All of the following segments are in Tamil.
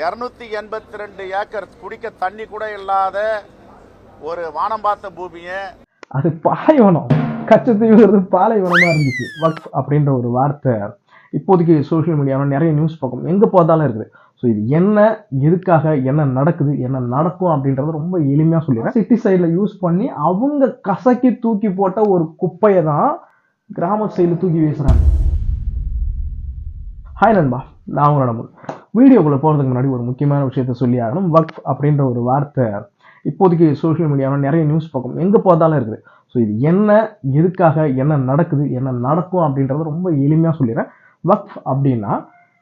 இரநூத்தி எண்பத்தி ரெண்டு ஏக்கர் குடிக்க தண்ணி கூட இல்லாத ஒரு வானம் பார்த்த பூமியை. அது பாலைவனம். கச்சத்தீவுங்கிறது பாலைவனமா இருந்துச்சு. வக்ஃப் அப்படின்ற ஒரு வார்த்தை. இப்போதைக்கு சோஷியல் மீடியாவில் நிறைய நியூஸ் பார்க்கும். எங்கே பார்த்தாலும் இருக்குது. ஸோ இது என்ன எதுக்காக என்ன நடக்குது என்ன நடக்கும் அப்படின்றத ரொம்ப எளிமையாக சொல்லிடுறேன். சிட்டி சைடில் யூஸ் பண்ணி அவங்க கசக்கி தூக்கி போட்ட ஒரு குப்பையை தான் கிராம சைடில் தூக்கி வீசுகிறாங்க ஹாய் நண்பா. நான் உங்களோட வீடியோக்குள்ளே போகிறதுக்கு முன்னாடி ஒரு முக்கியமான விஷயத்த சொல்லி ஆகணும். வக்ஃப் அப்படின்ற ஒரு வார்த்தை. இப்போதைக்கு சோஷியல் மீடியாவில் நிறைய நியூஸ் பக்கம் எங்கே பார்த்தாலும் இருக்குது. ஸோ இது என்ன எதுக்காக என்ன நடக்குது என்ன நடக்கும் அப்படின்றத ரொம்ப எளிமையாக சொல்லிடுறேன். வக்ஃப் அப்படின்னா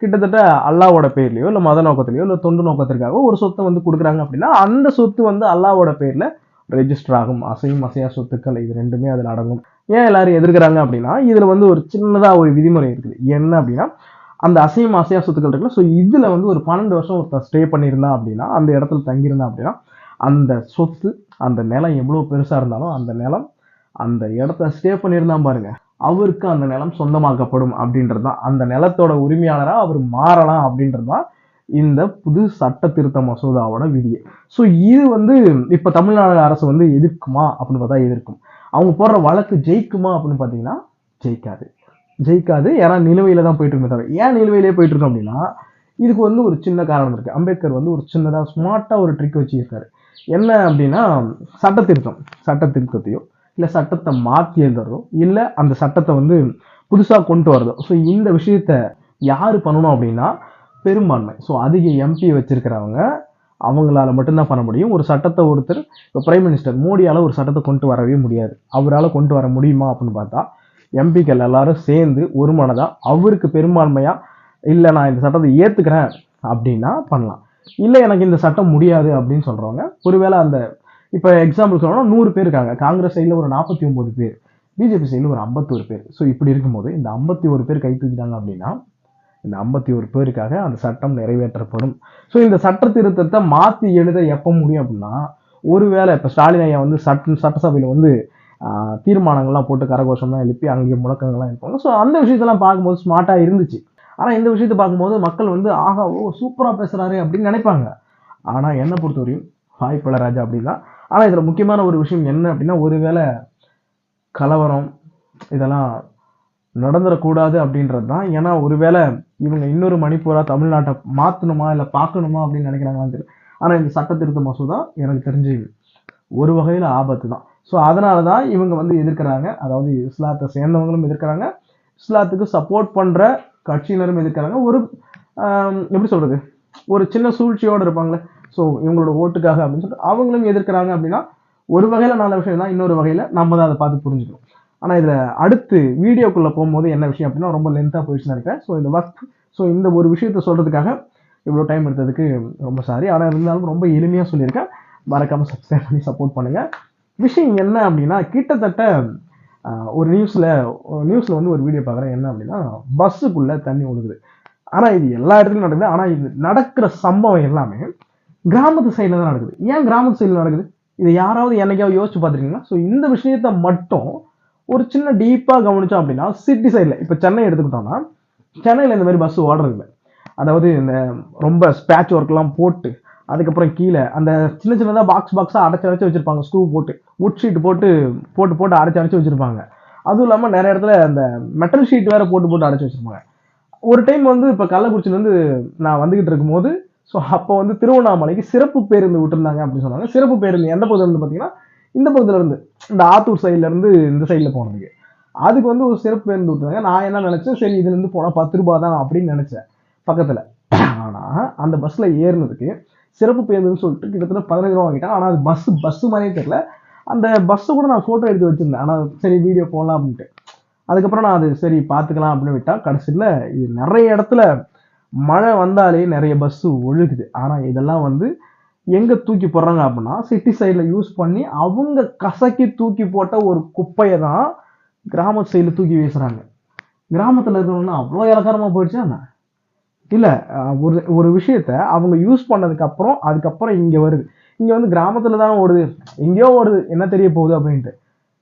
கிட்டத்தட்ட அல்லாவோட பேர்லையோ இல்லை மத நோக்கத்திலையோ இல்லை தொண்டு நோக்கத்திற்காக ஒரு சொத்தை வந்து கொடுக்குறாங்க அப்படின்னா அந்த சொத்து வந்து அல்லாவோட பேரில் ரெஜிஸ்டர் ஆகும். அசையும் அசையா சொத்துக்கள் இது ரெண்டுமே அதில் அடங்கும். ஏன் எல்லாரும் எதிர்க்கிறாங்க அப்படின்னா இதில் வந்து ஒரு சின்னதாக ஒரு விதிமுறை இருக்குது. என்ன அப்படின்னா அந்த அசையும் அசையா சொத்துக்கள் இருக்குல்ல. ஸோ இதில் வந்து ஒரு பன்னெண்டு வருஷம் ஒருத்தர் ஸ்டே பண்ணியிருந்தான் அப்படின்னா அந்த இடத்துல தங்கியிருந்தான் அப்படின்னா அந்த சொத்து அந்த நிலம் எவ்வளோ பெருசாக இருந்தாலும் அந்த நிலம் அந்த இடத்த ஸ்டே பண்ணியிருந்தான் பாருங்க. அவருக்கு அந்த நிலம் சொந்தமாக்கப்படும் அப்படின்றது தான் அந்த நிலத்தோட உரிமையாளராக அவர் மாறலாம் அப்படின்றது தான் இந்த புது சட்ட திருத்த மசோதாவோட விதியை. ஸோ இது வந்து இப்போ தமிழ்நாடு அரசு வந்து எதிர்க்குமா அப்படின்னு பார்த்தா எதிர்க்கும். அவங்க போடுற வழக்கு ஜெயிக்குமா அப்படின்னு பார்த்தீங்கன்னா ஜெயிக்காது. ஜெயிக்காது. ஏன்னா நிலுவையில் தான் போயிட்டு இருக்கோம் தவிர ஏன் நிலுவையிலே போயிட்டு இருக்கோம் அப்படின்னா இதுக்கு வந்து ஒரு சின்ன காரணம் இருக்கு. அம்பேத்கர் வந்து ஒரு சின்னதாக ஸ்மார்ட்டாக ஒரு ட்ரிக் வச்சிருக்காரு. என்ன அப்படின்னா சட்ட திருத்தம் சட்ட திருத்தத்தையோ இல்லை சட்டத்தை மாற்றி எழுதுறதோ இல்லை அந்த சட்டத்தை வந்து புதுசாக கொண்டு வரதோ ஸோ இந்த விஷயத்த யார் பண்ணணும் அப்படின்னா பெரும்பான்மை. ஸோ அதிக எம்பி வச்சிருக்கிறவங்க அவங்களால மட்டும்தான் பண்ண முடியும். ஒரு சட்டத்தை ஒருத்தர் இப்போ பிரைம் மினிஸ்டர் மோடியால் ஒரு சட்டத்தை கொண்டு வரவே முடியாது. அவரால் கொண்டு வர முடியுமா அப்படின்னு பார்த்தா எம்பிக்கள் எல்லாரும் சேர்ந்து ஒரு மனதாக அவருக்கு பெரும்பான்மையாக இல்லை நான் இந்த சட்டத்தை ஏற்றுக்கிறேன் அப்படின்னா பண்ணலாம். இல்லை எனக்கு இந்த சட்டம் முடியாது அப்படின்னு சொல்கிறவங்க ஒருவேளை அந்த இப்போ எக்ஸாம்பிள் சொல்லணும்னா நூறு பேர் இருக்காங்க. காங்கிரஸ் சைடில் ஒரு நாற்பத்தி ஒம்பது பேர் பிஜேபி சைடில் ஒரு ஐம்பத்தோரு பேர். ஸோ இப்படி இருக்கும்போது இந்த ஐம்பத்தி ஒரு பேர் கை தூக்கிட்டாங்க அப்படின்னா இந்த ஐம்பத்தி ஒரு பேருக்காக அந்த சட்டம் நிறைவேற்றப்படும். ஸோ இந்த சட்ட திருத்தத்தை மாற்றி எழுத எப்போ முடியும் அப்படின்னா ஒருவேளை இப்போ ஸ்டாலின் ஐயா வந்து சட்ட சட்டசபையில் வந்து தீர்மானங்கள்லாம் போட்டு கரகோஷம்லாம் எழுப்பி அங்கே முழக்கங்கள்லாம் இருப்பாங்க ஸோ அந்த விஷயத்தெல்லாம் பார்க்கும்போது ஸ்மார்ட்டாக இருந்துச்சு. ஆனால் இந்த விஷயத்தை பார்க்கும்போது மக்கள் வந்து ஆகா ஓ சூப்பராக பேசுகிறாரு அப்படின்னு நினைப்பாங்க. ஆனால் என்னை பொறுத்தவரையும் ஹாய் பலராஜா அப்படின்னா ஆனால் இதில் முக்கியமான ஒரு விஷயம் என்ன அப்படின்னா ஒருவேளை கலவரம் இதெல்லாம் நடந்துடக்கூடாது அப்படின்றது தான். ஏன்னா ஒருவேளை இவங்க இன்னொரு மணிப்பூராக தமிழ்நாட்டை மாற்றணுமா இல்லை பார்க்கணுமா அப்படின்னு நினைக்கிறாங்களான்னு தெரியல. ஆனால் இந்த சட்ட திருத்த மசோதா எனக்கு தெரிஞ்சு ஒரு வகையில் ஆபத்து தான். ஸோ அதனால தான் இவங்க வந்து எதிர்க்கிறாங்க. அதாவது இஸ்லாத்தை சேர்ந்தவங்களும் எதிர்க்கிறாங்க. இஸ்லாத்துக்கு சப்போர்ட் பண்ணுற கட்சியினரும் எதிர்க்கிறாங்க. ஒரு எப்படி சொல்கிறது ஒரு சின்ன சூழ்ச்சியோடு இருப்பாங்களே. ஸோ இவங்களோட ஓட்டுக்காக அப்படின்னு சொல்லிட்டு அவங்களும் எதிர்க்கிறாங்க அப்படின்னா ஒரு வகையில் நல்ல விஷயம் தான் இன்னொரு வகையில் நம்ம தான் அதை பார்த்து புரிஞ்சுக்கணும். ஆனால் இதில் அடுத்து வீடியோக்குள்ளே போகும்போது என்ன விஷயம் அப்படின்னா ரொம்ப லென்த்தாக போயிடுச்சுன்னு நினைக்கிறேன். ஸோ இந்த ஒர்க் ஸோ இந்த ஒரு விஷயத்த சொல்கிறதுக்காக இவ்வளோ டைம் எடுத்ததுக்கு ரொம்ப சாரி ஆனால் இருந்தாலும் ரொம்ப எளிமையாக சொல்லியிருக்கேன். மறக்காமல் சப்ஸ்கிரைப் பண்ணி சப்போர்ட் பண்ணுங்கள் விஷயம் என்ன அப்படின்னா கிட்டத்தட்ட ஒரு நியூஸில் நியூஸில் வந்து ஒரு வீடியோ பார்க்குறேன். என்ன அப்படின்னா பஸ்ஸுக்குள்ளே தண்ணி ஒழுகுது ஆனால் இது எல்லா இடத்துலையும் நடக்குது. ஆனால் இது நடக்கிற சம்பவம் எல்லாமே கிராமத்து சைடில் தான் நடக்குது. ஏன் கிராமத்து சைடில் நடக்குது? இதை யாராவது என்னைக்காவது யோசிச்சு பார்த்துருக்கீங்கன்னா ஸோ இந்த விஷயத்த மட்டும் ஒரு சின்ன டீப்பாக கவனிச்சோம் அப்படின்னா சிட்டி சைடில் இப்போ சென்னை எடுத்துக்கிட்டோம்னா சென்னையில் இந்த மாதிரி பஸ் ஓடுறது இல்லை. அதாவது இந்த ரொம்ப ஸ்பேட்ச் ஒர்க்லாம் போட்டு அதுக்கப்புறம் கீழே அந்த சின்ன சின்னதாக பாக்ஸ் பாக்ஸாக அடைச்சி அடைச்சி வச்சுருப்பாங்க ஸ்க்ரூ போட்டு. வுட் ஷீட் போட்டு போட்டு போட்டு அடைச்சி அடைச்சி வச்சுருப்பாங்க. அதுவும் இல்லாமல் நிறைய இடத்துல அந்த மெட்டல் ஷீட் வேற போட்டு போட்டு அடைச்சி வச்சுருப்பாங்க. ஒரு டைம் வந்து இப்போ கள்ளக்குறிச்சிலேருந்து நான் வந்துகிட்டு இருக்கும்போது ஸோ அப்போ வந்து திருவண்ணாமலைக்கு சிறப்பு பேருந்து விட்டுருந்தாங்க அப்படின்னு சொன்னாங்க. சிறப்பு பேருந்து எந்த பகுதியிலேருந்து பார்த்தீங்கன்னா இந்த பகுதியிலேருந்து இந்த ஆத்தூர் சைட்லேருந்து இந்த சைடில் போனதுக்கு. அதுக்கு வந்து ஒரு சிறப்பு பேருந்து விட்டுருந்தாங்க. நான் என்ன நினச்சேன் சரி இதுலேருந்து போனால் பத்து ரூபா தான் அப்படின்னு நினச்சேன் பக்கத்தில். ஆனால் அந்த பஸ்ஸில் ஏறினதுக்கு சிறப்பு பேருந்துன்னு சொல்லிட்டு கிட்டத்தட்ட பதினஞ்சு ரூபா வாங்கிட்டாங்க. ஆனால் அது பஸ் பஸ்ஸு மாதிரியே தெரில அந்த பஸ்ஸை கூட நான் ஃபோட்டோ எடுத்து வச்சிருந்தேன். ஆனால் சரி வீடியோ போடலாம் அப்படின்ட்டு. அதுக்கப்புறம் நான் அது சரி பார்த்துக்கலாம் அப்படின்னு விட்டால் கடைசியில் இது நிறைய இடத்துல மழை வந்தாலே நிறைய பஸ்ஸு ஒழுகுது. ஆனால் இதெல்லாம் வந்து எங்கே தூக்கி போடுறாங்க அப்படின்னா சிட்டி சைடில் யூஸ் பண்ணி அவங்க கசக்கி தூக்கி போட்ட ஒரு குப்பையை தான் கிராம சைடில் தூக்கி வீசுகிறாங்க கிராமத்தில் இருக்கிறவங்கன்னா அவ்வளோ இலக்காரமாக போயிடுச்சா என்ன? இல்லை ஒரு ஒரு விஷயத்த அவங்க யூஸ் பண்ணதுக்கப்புறம் அதுக்கப்புறம் இங்கே வருது. இங்கே வந்து கிராமத்தில் தானே ஓடுது. எங்கேயோ ஓடுது. என்ன தெரிய போகுது அப்படின்ட்டு.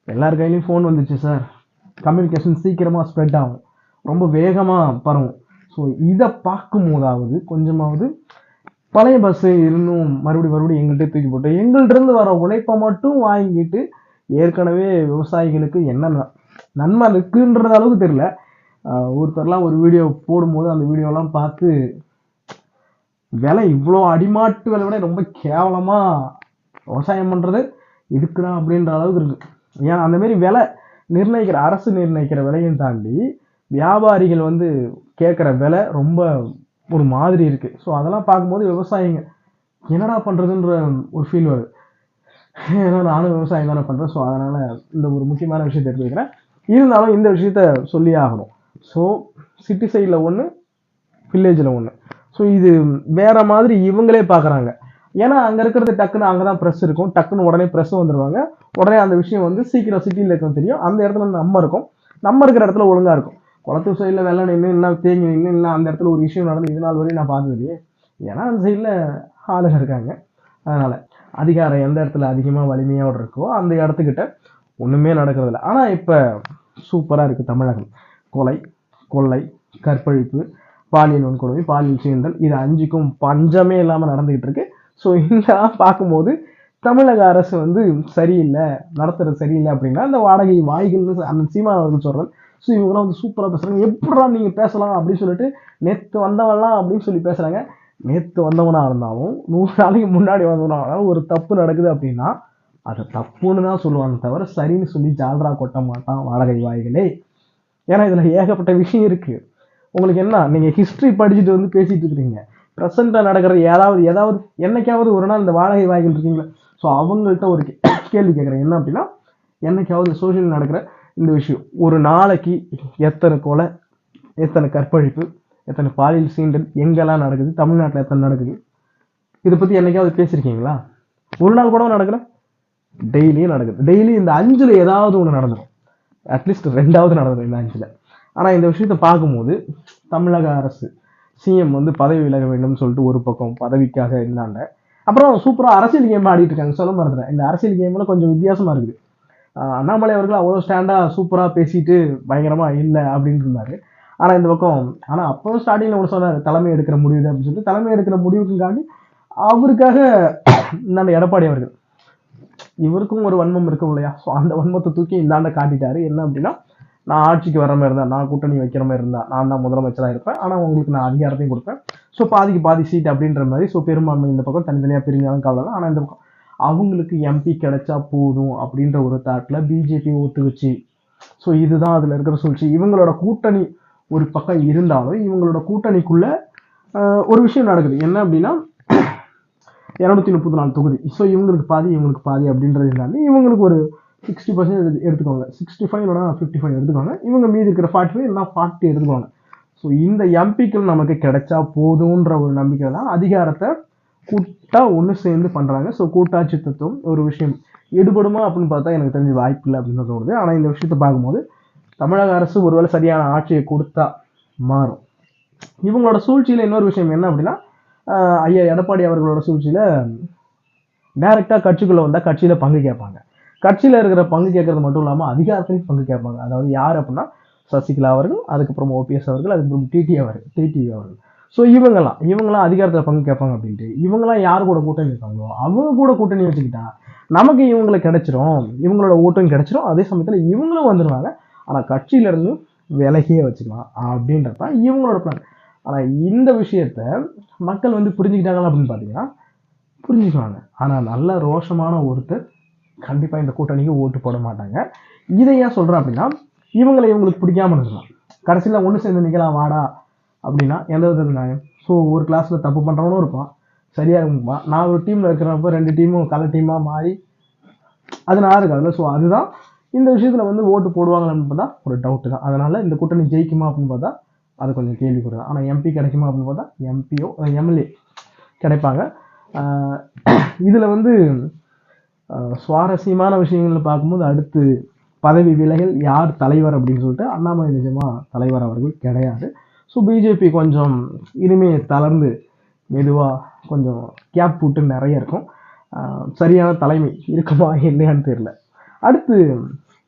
எல்லார் கையிலையும் ஃபோன் வந்துச்சு சார் கம்யூனிகேஷன் சீக்கிரமாக ஸ்ப்ரெட் ஆகும். ரொம்ப வேகமாக பரவும். ஸோ இதை பார்க்கும் போதாவது கொஞ்சமாவது பழைய பஸ்ஸு இன்னும் மறுபடியும் மறுபடியும் எங்கள்கிட்ட தூக்கி போட்டு எங்கள்கிட்ட இருந்து வர உழைப்பை மட்டும் வாங்கிட்டு ஏற்கனவே விவசாயிகளுக்கு என்ன நன்மை இருக்குன்றது அளவுக்கு தெரியல. ஒருத்தர்லாம் ஒரு வீடியோ போடும்போது அந்த வீடியோலாம் பார்த்து விலை இவ்வளோ அடிமாட்டு விலை விட ரொம்ப கேவலமாக விவசாயம் பண்ணுறது இருக்குடா அப்படின்ற அளவுக்கு இருக்கு. ஏன்னா அந்தமாரி விலை நிர்ணயிக்கிற அரசு நிர்ணயிக்கிற விலையும் தாண்டி வியாபாரிகள் வந்து கேட்குற விலை ரொம்ப ஒரு மாதிரி இருக்குது ஸோ அதெல்லாம் பார்க்கும்போது விவசாயிங்க என்னடா பண்ணுறதுன்ற ஒரு ஃபீல் வருது. ஏன்னா நானும் விவசாயம் தானே பண்ணுறேன் ஸோ அதனால் இந்த ஒரு முக்கியமான விஷயத்தை எடுத்து வைக்கிறேன் இருந்தாலும் இந்த விஷயத்த சொல்லி ஆகணும். ஸோ சிட்டி சைடில் ஒன்று வில்லேஜில் ஒன்று ஸோ இது வேற மாதிரி இவங்களே பார்க்குறாங்க ஏன்னா அங்கே இருக்கிறது டக்குன்னு அங்கே தான் ப்ரெஸ் இருக்கும். டக்குன்னு உடனே ப்ரெஸ் வந்துடுவாங்க உடனே அந்த விஷயம் வந்து சீக்கிரம் சிட்டியில் இருக்கணும் தெரியும். அந்த இடத்துல நம்ம இருக்கும். நம்ம இருக்கிற இடத்துல ஒழுங்காக இருக்கும். குளத்தூர் சைடில் வெள்ளம் நின்று இல்லை தேங்கி நின்று இல்லை அந்த இடத்துல ஒரு விஷயம் நடந்து இது நாள் வரையும் நான் பார்த்தது இல்லையே ஏன்னா அந்த சைடில் ஆளுகள் இருக்காங்க. அதனால் அதிகாரம் எந்த இடத்துல அதிகமாக வலிமையோடு இருக்கோ அந்த இடத்துக்கிட்ட ஒன்றுமே நடக்கிறதில்ல. ஆனால் இப்போ சூப்பராக இருக்குது தமிழகம். கொலை கொள்ளை கற்பழிப்பு பாலியல் வன்கொடுமை பாலியல் சீண்டல் இது அஞ்சுக்கும் பஞ்சமே இல்லாமல் நடந்துகிட்டு இருக்கு. ஸோ இதெல்லாம் பார்க்கும்போது தமிழக அரசு வந்து சரியில்லை நடத்துறது சரியில்லை அப்படின்னா அந்த வாடகை வாய்கள்னு அந்த சீமா அவர்கள் சொல்றது ஸோ இவங்களாம் வந்து சூப்பராக பேசுறாங்க. எப்படா நீங்கள் பேசலாம் அப்படின்னு சொல்லிட்டு நேற்று வந்தவன்லாம் அப்படின்னு சொல்லி பேசுகிறாங்க நேற்று வந்தவனாக இருந்தாலும் நூறு நாளைக்கு முன்னாடி வந்தவனாக இருந்தாலும் ஒரு தப்பு நடக்குது அப்படின்னா அதை தப்புன்னு தான் சொல்லுவாங்க தவிர சரின்னு சொல்லி ஜால்ரா கொட்ட மாட்டான் வாடகை வாய்களே. ஏன்னா இதில் ஏகப்பட்ட விஷயம் இருக்குது உங்களுக்கு என்ன நீங்கள் ஹிஸ்ட்ரி படிச்சுட்டு வந்து பேசிகிட்டு இருக்கிறீங்க. ப்ரெசண்ட்டாக நடக்கிறது ஏதாவது ஏதாவது என்னைக்காவது ஒரு நாள் இந்த வாடகை வாய்கள் இருக்கீங்களா? ஸோ அவங்கள்ட்ட ஒரு கே- கேள்வி கேட்குறேன் என்ன அப்படின்னா என்னைக்காவது சோஷியல் நடக்கிற இந்த விஷயம். ஒரு நாளைக்கு எத்தனை கொலை எத்தனை கற்பழிப்பு எத்தனை பாலியல் சீண்டல் எங்கெல்லாம் நடக்குது தமிழ்நாட்டில் எத்தனை நடக்குது? இதை பற்றி என்னைக்காவது பேசியிருக்கீங்களா ஒரு நாள் கூட நடக்கல? டெய்லியும் நடக்குது. டெய்லி இந்த அஞ்சில் ஏதாவது ஒன்று நடந்துடும் அட்லீஸ்ட் ரெண்டாவது நடந்துடும் இந்த அஞ்சுல. இந்த விஷயத்தை பார்க்கும்போது தமிழக அரசு சிஎம் வந்து பதவி விலக வேண்டும் சொல்லிட்டு ஒரு பக்கம் பதவிக்காக இருந்தாங்க. அப்புறம் சூப்பராக அரசியல் கேம் ஆடிட்டு இருக்காங்க சொல்ல மறந்துட்டேன். இந்த அரசியல் கேமில் கொஞ்சம் வித்தியாசமாக இருக்குது. அண்ணாமலை அவர்கள் அவ்வளோ ஸ்டாண்டாக சூப்பராக பேசிட்டு பயங்கரமாக இல்லை அப்படின்னு இருந்தார். ஆனால் இந்த பக்கம் ஆனால் அப்போ ஸ்டார்டிங்கில் ஒன்று சொன்னார் தலைமை எடுக்கிற முடிவு அப்படின்னு சொல்லிட்டு. தலைமை எடுக்கிற முடிவுக்குங்காண்டி அவருக்காக இந்தாண்ட எடப்பாடி அவர்கள் இவருக்கும் ஒரு வன்மம் இருக்கும் இல்லையா? ஸோ அந்த வன்மத்தை தூக்கி இந்தாண்ட காட்டிட்டாரு. என்ன அப்படின்னா நான் ஆட்சிக்கு வர மாதிரி இருந்தால் நான் கூட்டணி வைக்கிற மாதிரி இருந்தால் நான் தான் முதலமைச்சராக இருப்பேன். ஆனால் உங்களுக்கு நான் அதிகாரத்தையும் கொடுப்பேன். ஸோ பாதிக்கு பாதி சீட் அப்படின்ற மாதிரி ஸோ பெரும்பான்மை இந்த பக்கம் தனித்தனியாக பிரிஞ்சாலும் கவலை தான் இந்த பக்கம் அவங்களுக்கு எம்பி கிடைச்சா போதும் அப்படின்ற ஒரு தாட்டில் பிஜேபி ஒத்துக்குச்சு ஸோ இதுதான் அதில் இருக்கிற சூழ்ச்சி. இவங்களோட கூட்டணி ஒரு பக்கம் இருந்தாலும் இவங்களோட கூட்டணிக்குள்ளே ஒரு விஷயம் நடக்குது. என்ன அப்படின்னா இரநூத்தி முப்பத்தி நாலு தொகுதி. ஸோ இவங்களுக்கு பாதி இவங்களுக்கு பாதி அப்படின்றது இருந்தாலும் இவங்களுக்கு ஒரு சிக்ஸ்டி பர்சன்ட் எடுத்துக்கோங்க. சிக்ஸ்டி ஃபைவ் இல்லைனா ஃபிஃப்டி ஃபைவ் எடுத்துக்கோங்க. இவங்க மீதி இருக்கிற ஃபார்ட்டி ஃபைவ் இல்லைனா ஃபார்ட்டி எடுத்துக்கோங்க. ஸோ இந்த எம்பிக்கள் நமக்கு கிடைச்சா போதுன்ற ஒரு நம்பிக்கை தான் அதிகாரத்தை கூட்டாக ஒன்று சேர்ந்து பண்ணுறாங்க ஸோ கூட்டாட்சி தத்துவம் ஒரு விஷயம். எடுபடுமா அப்படின்னு பார்த்தா எனக்கு தெரிஞ்ச வாய்ப்பு இல்லை அப்படின்னு தோணுது. ஆனால் இந்த விஷயத்தை பார்க்கும்போது தமிழக அரசு ஒருவேளை சரியான ஆட்சியை கொடுத்தா மாறும். இவங்களோட சூழ்ச்சியில் இன்னொரு விஷயம் என்ன அப்படின்னா ஐயா எடப்பாடி அவர்களோட சூழ்ச்சியில் டைரெக்டாக கட்சிக்குள்ளே வந்தால் கட்சியில் பங்கு கேட்பாங்க. கட்சியில் இருக்கிற பங்கு கேட்கறது மட்டும் இல்லாமல் அதிகாரத்துலேயும் பங்கு கேட்பாங்க. அதாவது யார் அப்படின்னா சசிகலா அவர்கள் அதுக்கப்புறம் ஓபிஎஸ் அவர்கள் அதுக்கப்புறம் டிடி அவர்கள் டிடி அவர்கள். ஸோ இவங்கெல்லாம் இவங்கெல்லாம் அதிகாரத்தில் பங்கு கேட்பாங்க அப்படின்ட்டு இவங்கெல்லாம் யார் கூட கூட்டணி இருக்காங்களோ அவங்க கூட கூட்டணி வச்சுக்கிட்டா நமக்கு இவங்களை கிடைச்சிரும் இவங்களோட ஓட்டும் கிடைச்சிரும். அதே சமயத்தில் இவங்களும் வந்துடுவாங்க ஆனால் கட்சியிலேருந்து விலகியே வச்சுக்கலாம் அப்படின்றது தான் இவங்களோட பிளான் ஆனால் இந்த விஷயத்த மக்கள் வந்து புரிஞ்சுக்கிட்டாங்களா அப்படின்னு பார்த்தீங்கன்னா புரிஞ்சுக்குவாங்க. ஆனால் நல்ல ரோஷமான ஒருத்தர் கண்டிப்பாக இந்த கூட்டணிக்கு ஓட்டு போட மாட்டாங்க. இதை ஏன் சொல்கிறேன் அப்படின்னா இவங்களை இவங்களுக்கு பிடிக்காம இருக்கலாம் கடைசியில் ஒன்று சேர்ந்து நிற்கலாம் வாடா அப்படின்னா எந்த விதத்தில் நியாயம் ஸோ ஒரு கிளாஸில் தப்பு பண்ணுறவனும் இருப்பான். சரியாக இருப்பான் நான் ஒரு டீமில் இருக்கிறப்ப ரெண்டு டீமும் கலர் டீமாக மாறி அது நான் இருக்காதுல்ல ஸோ அதுதான் இந்த விஷயத்தில் வந்து ஓட்டு போடுவாங்களான்னு பார்த்தா ஒரு டவுட்டு தான். அதனால் இந்த கூட்டணி ஜெயிக்குமா அப்படின்னு பார்த்தா அது கொஞ்சம் கேள்வி தான் ஆனால் எம்பி கிடைக்குமா அப்படின்னு பார்த்தா எம்பியோ எம்எல்ஏ கிடைப்பாங்க. இதில் வந்து சுவாரஸ்யமான விஷயங்கள் பார்க்கும்போது அடுத்து பதவி விலகல் யார் தலைவர் அப்படின்னு சொல்லிட்டு அண்ணாமலை நிஜமாக தலைவர் அவர்கள் கிடையாது. ஸோ பிஜேபி கொஞ்சம் இனிமே தளர்ந்து மெதுவாக கொஞ்சம் கேப் போட்டு நிறைய இருக்கும். சரியான தலைமை இருக்குமா இல்லையான்னு தெரியல. அடுத்து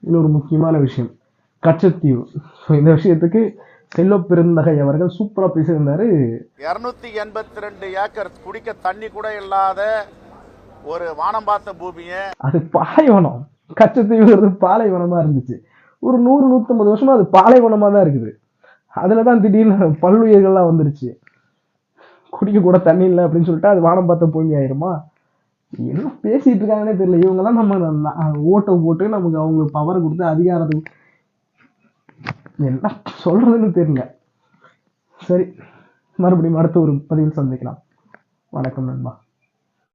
இன்னொரு முக்கியமான விஷயம் கச்சத்தீவு. ஸோ இந்த விஷயத்துக்கு செல்வ பெருந்தகை அவர்கள் சூப்பரா பேசியிருந்தாரு. இருநூத்தி எண்பத்தி ரெண்டு ஏக்கர் குடிக்க தண்ணி கூட இல்லாத ஒரு வானம் பார்த்த பூமியை. அது பாலைவனம். கச்சத்தீவுங்கிறது பாலைவனமா இருந்துச்சு. ஒரு நூறு நூற்றம்பது வருஷமா அது பாலைவனமா தான் இருக்குது. அதுல தான் திடீர்னு பல்லுயிர்கள்லாம் வந்துருச்சு. குடிக்க கூட தண்ணி இல்லை அப்படின்னு சொல்லிட்டு அது வானம் பார்த்த பூமி ஆயிருமா? என்ன பேசிட்டு இருக்காங்கன்னே தெரியல. இவங்கெல்லாம் நம்ம ஓட்டை போட்டு நமக்கு அவங்க பவர் கொடுத்து அதிகாரத்தை என்ன சொல்றதுன்னு தெரியல. சரி மறுபடியும் அடுத்த ஒரு பதிவில் சந்திக்கலாம். வணக்கம் நண்பா.